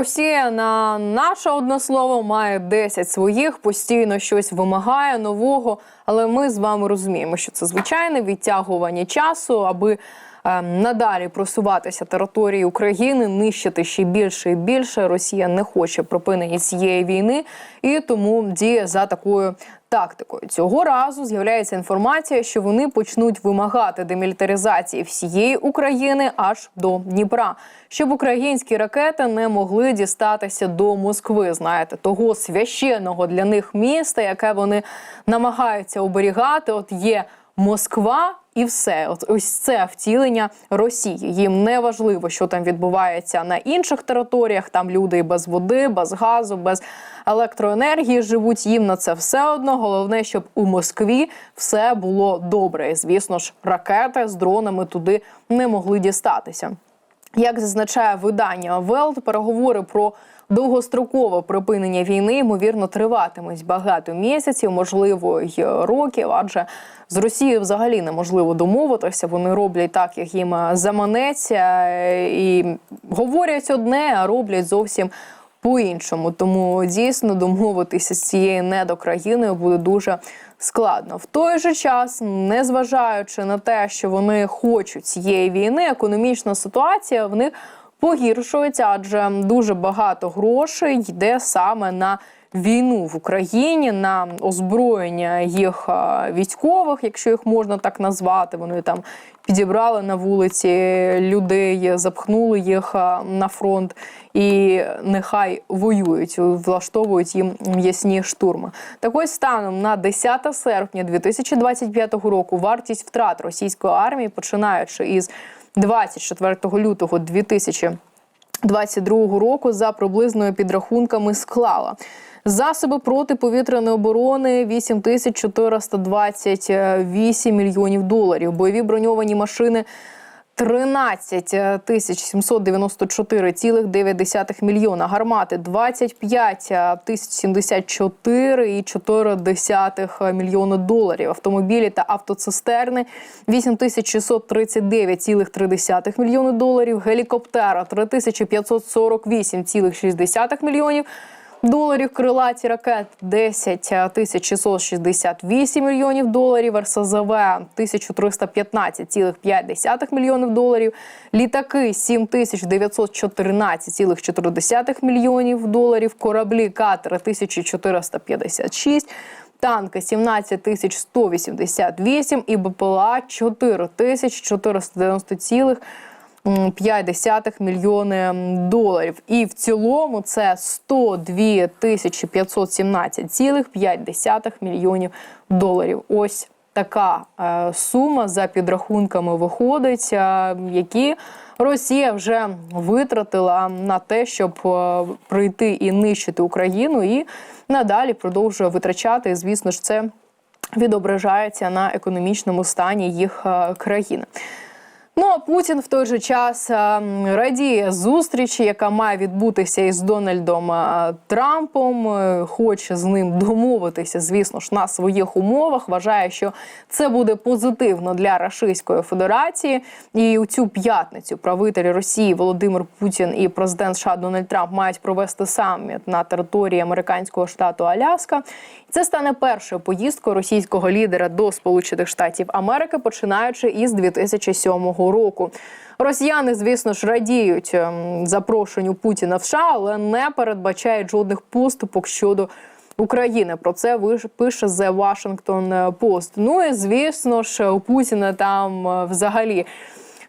Росія на наше одне слово має 10 своїх, постійно щось вимагає нового. Але ми з вами розуміємо, що це звичайне відтягування часу, аби надалі просуватися території України, нищити ще більше і більше. Росія не хоче припинення цієї війни і тому діє за такою тактикою. Цього разу з'являється інформація, що вони почнуть вимагати демілітаризації всієї України аж до Дніпра, щоб українські ракети не могли дістатися до Москви. Знаєте, того священного для них міста, яке вони намагаються оберігати. От є Москва. І все, от ось це втілення Росії. Їм не важливо, що там відбувається на інших територіях. Там люди без води, без газу, без електроенергії живуть. Їм на це все одно. Головне, щоб у Москві все було добре. І, звісно ж, ракети з дронами туди не могли дістатися. Як зазначає видання Велт, переговори про довгострокове припинення війни ймовірно триватимуть багато місяців, можливо, й років, адже з Росією взагалі неможливо домовитися. Вони роблять так, як їм заманеться, і говорять одне, а роблять зовсім по-іншому. Тому дійсно домовитися з цією недокраїною буде дуже складно. В той же час, незважаючи на те, що вони хочуть цієї війни, економічна ситуація в них погіршується, адже дуже багато грошей йде саме на війну в Україні, на озброєння їх військових, якщо їх можна так назвати. Вони там підібрали на вулиці людей, запхнули їх на фронт і нехай воюють, влаштовують їм м'ясні штурми. Так ось станом на 10 серпня 2025 року вартість втрат російської армії, починаючи із 24 лютого 2022 року, за приблизною підрахунками склала. Засоби протиповітряної оборони 8428 мільйонів доларів. Бойові броньовані машини 13 тисяч 794,9 мільйона. Гармати 25 тисяч 74 і 4 мільйона доларів. Автомобілі та автоцистерни 8 тисяч 639,3 мільйони доларів. Гелікоптера 3548,6 мільйонів доларів. Крилаті ракет 10 тисяч 668 мільйонів доларів. РСЗВ 1315,5 мільйонів доларів. Літаки 7 тисяч 914,4 мільйонів доларів. Кораблі катери 1456 Танки 17 тисяч 188 і БПЛА 4 тисяч 490 5 мільйони доларів. І в цілому це 102 тисячі 517,5 мільйонів доларів. Ось така е, сума за підрахунками виходить, е, які Росія вже витратила на те, щоб е, прийти і нищити Україну, і надалі продовжує витрачати. Звісно ж, це відображається на економічному стані їх країни. Ну а Путін в той же час е, радіє зустрічі, яка має відбутися із Дональдом е, Трампом. Е, Хоче з ним домовитися, звісно ж, на своїх умовах. Вважає, що це буде позитивно для Російської Федерації. І у цю п'ятницю правитель Росії Володимир Путін і президент США Дональд Трамп мають провести саміт на території американського штату Аляска. Це стане першою поїздкою російського лідера до Сполучених Штатів Америки, починаючи із 2007 року. Росіяни, звісно ж, радіють ем, запрошенню Путіна в США, але не передбачають жодних поступок щодо. України про це пише The Washington Post. Ну і звісно ж, у Путіна там е, взагалі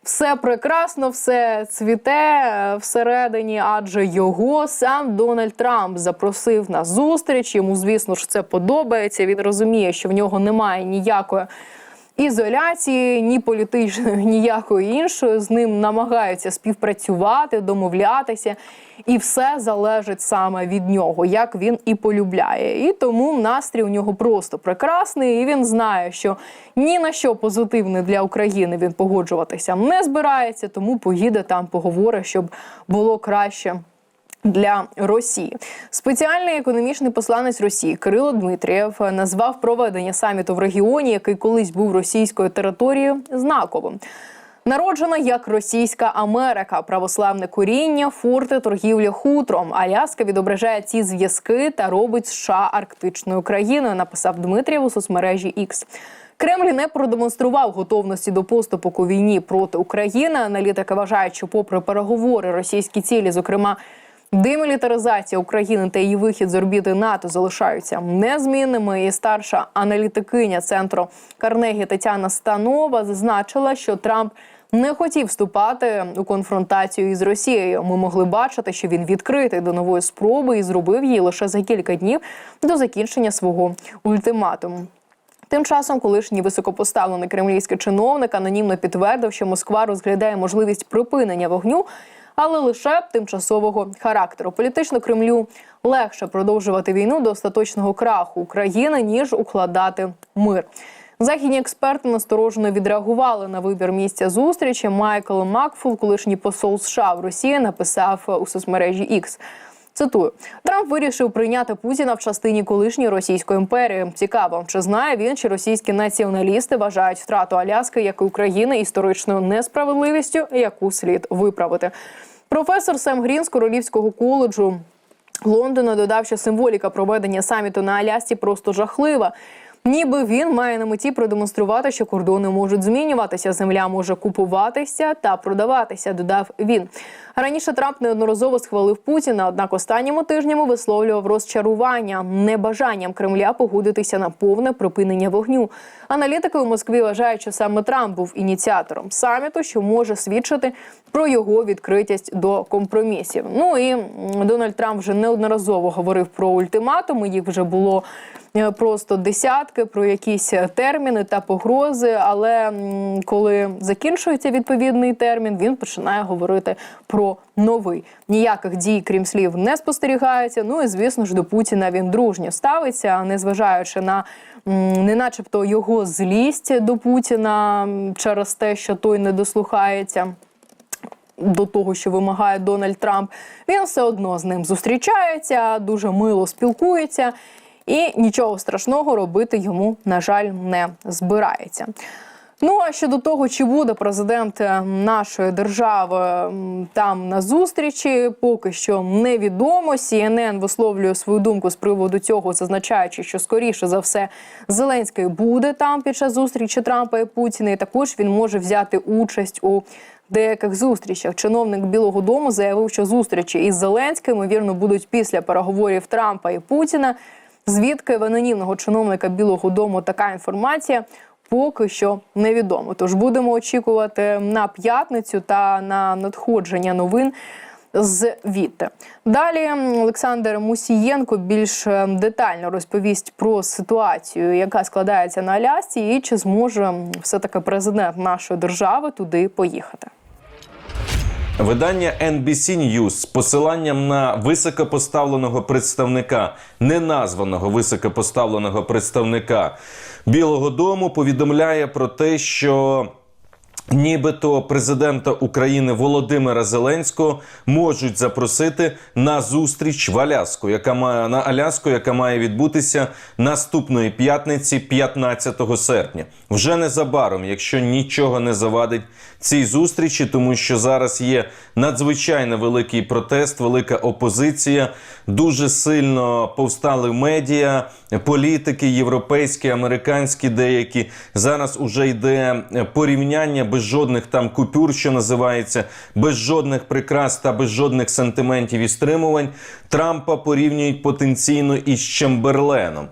все прекрасно, все цвіте е, всередині, адже його сам Дональд Трамп запросив на зустріч. Йому, звісно ж, це подобається. Він розуміє, що в нього немає ніякої. Ізоляції, ні політичної, ніякої іншої з ним намагаються співпрацювати, домовлятися, і все залежить саме від нього, як він і полюбляє. І тому настрій у нього просто прекрасний. І він знає, що ні на що позитивне для України він погоджуватися не збирається, тому поїде там, поговорить, щоб було краще. Для Росії спеціальний економічний посланець Росії Кирило Дмитрієв назвав проведення саміту в регіоні, який колись був російською територією, знаковим. Народжена як російська Америка, православне коріння, форти, торгівля хутром. Аляска відображає ці зв'язки та робить США арктичною країною. Написав Дмитрів у соцмережі X. Кремль не продемонстрував готовності до поступок у війні проти України. Аналітики вважають, що, попри переговори, російські цілі, зокрема демілітаризація України та її вихід з орбіти НАТО, залишаються незмінними. І старша аналітикиня центру Карнегі Тетяна Станова зазначила, що Трамп не хотів вступати у конфронтацію із Росією. Ми могли бачити, що він відкритий до нової спроби і зробив її лише за кілька днів до закінчення свого ультиматуму. Тим часом, колишній високопоставлений кремлівський чиновник анонімно підтвердив, що Москва розглядає можливість припинення вогню, але лише тимчасового характеру. Політично Кремлю легше продовжувати війну до остаточного краху України ніж укладати мир. Західні експерти насторожено відреагували на вибір місця зустрічі. Майкл Макфул, колишній посол США в Росії, написав у соцмережі X. Цитую, Трамп вирішив прийняти Путіна в частині колишньої російської імперії. Цікаво, чи знає він, чи російські націоналісти вважають втрату Аляски як і України історичною несправедливістю, яку слід виправити. Професор Сем Грін з Королівського коледжу Лондона додав, що символіка проведення саміту на Алясці просто жахлива. Ніби він має на меті продемонструвати, що кордони можуть змінюватися, земля може купуватися та продаватися. Додав він. Раніше Трамп неодноразово схвалив Путіна, однак останніми тижнями висловлював розчарування небажанням Кремля погодитися на повне припинення вогню. Аналітики у Москві вважають, що саме Трамп був ініціатором саміту, що може свідчити про його відкритість до компромісів. Ну і Дональд Трамп вже неодноразово говорив про ультиматуми. Їх вже було просто десятки про якісь е, терміни та погрози. Але коли закінчується відповідний термін, він починає говорити про новий. Ніяких дій, крім слів, не спостерігається. Ну і звісно ж до Путіна він дружньо ставиться, незважаючи на не начебто його злість до Путіна через те, що той не дослухається до того, що вимагає Дональд Трамп, він все одно з ним зустрічається, дуже мило спілкується, і нічого страшного робити йому, на жаль, не збирається. Ну а щодо того, чи буде президент е, нашої держави там на зустрічі, поки що невідомо. CNN висловлює свою думку з приводу цього, зазначаючи, що скоріше за все Зеленський буде там під час зустрічі Трампа і Путіна. І також він може взяти участь у деяких зустрічах. Чиновник Білого Дому заявив, що зустрічі із Зеленським ймовірно будуть після переговорів Трампа і Путіна. Звідки в анонімного чиновника Білого Дому така інформація? Поки що невідомо. Тож будемо очікувати на п'ятницю та на надходження новин звідти. Далі Олександр Мусієнко більш е, детально розповість про ситуацію, яка складається на Алясці, і чи зможе все-таки президент нашої держави туди поїхати. Видання NBC News з посиланням на високопоставленого представника, неназваного високопоставленого представника Білого Дому повідомляє про те, що Нібито президента України Володимира Зеленського можуть запросити на зустріч в Аляску, яка має на Аляску, яка має відбутися наступної п'ятниці, 15 серпня. Вже незабаром, якщо нічого не завадить цій зустрічі, тому що зараз є надзвичайно великий протест, велика опозиція. Дуже сильно повстали медіа, політики, європейські, американські, деякі зараз уже йде порівняння без жодних там купюр, що називається, без жодних прикрас та без жодних сантиментів і стримувань. Трампа порівнюють потенційно із Чемберленом.